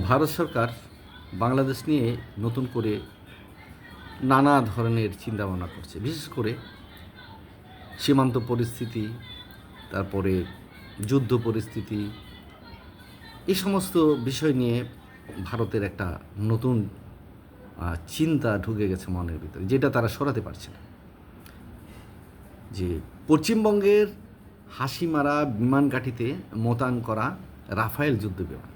ভারত সরকার বাংলাদেশ নিয়ে নতুন করে নানা ধরনের চিন্তাভাবনা করছে। বিশেষ করে সীমান্ত পরিস্থিতি, তারপরে যুদ্ধ পরিস্থিতি, এই সমস্ত বিষয় নিয়ে ভারতের একটা নতুন চিন্তা ঢুকে গেছে মনের ভিতরে, যেটা তারা সরাতে পারছে না। যে পশ্চিমবঙ্গের হাসিমারা বিমান ঘাঁটিতে মোতায়েন করা রাফায়েল যুদ্ধ বিমান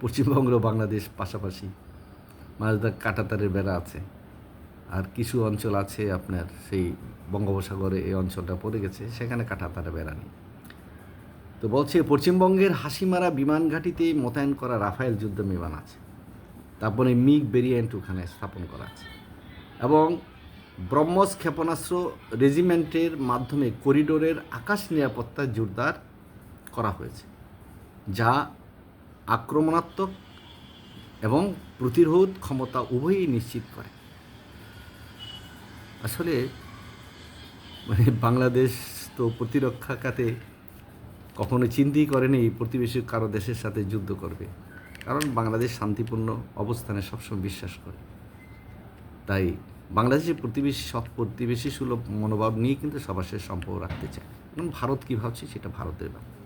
পশ্চিমবঙ্গ বাংলাদেশ পাশাপাশি মাঝদা কাটাতারের বেড়া আছে। আর কিছু অঞ্চল আছে আপনার সেই বঙ্গোপসাগরে এই অঞ্চলটা পড়ে গেছে, সেখানে কাটাতারের বেড়া নেই। তো বলছে, পশ্চিমবঙ্গের হাসিমারা বিমান ঘাঁটিতে মোতায়েন করা রাফায়েল যুদ্ধ বিমান আছে। তারপরে মিগ ভেরিয়েন্ট ওখানে স্থাপন করা আছে। এবং ব্রহ্মস ক্ষেপণাস্ত্র রেজিমেন্টের মাধ্যমে করিডোরের আকাশ নিরাপত্তা জোরদার করা হয়েছে, যা আক্রমণাত্মক এবং প্রতিরোধ ক্ষমতা উভয়ই নিশ্চিত করে। আসলে মানে বাংলাদেশ তো প্রতিরক্ষা খাতে কখনো চিন্তাই করেনি, প্রতিবেশী কারও দেশের সাথে যুদ্ধ করবে। কারণ বাংলাদেশ শান্তিপূর্ণ অবস্থানে সবসময় বিশ্বাস করে। তাই বাংলাদেশের প্রতিবেশী সব প্রতিবেশী সুলভ মনোভাব নিয়ে কিন্তু সবার সাথে সম্পর্ক রাখতে চায়। এবং ভারত কী ভাবছে সেটা ভারতের ব্যাপার।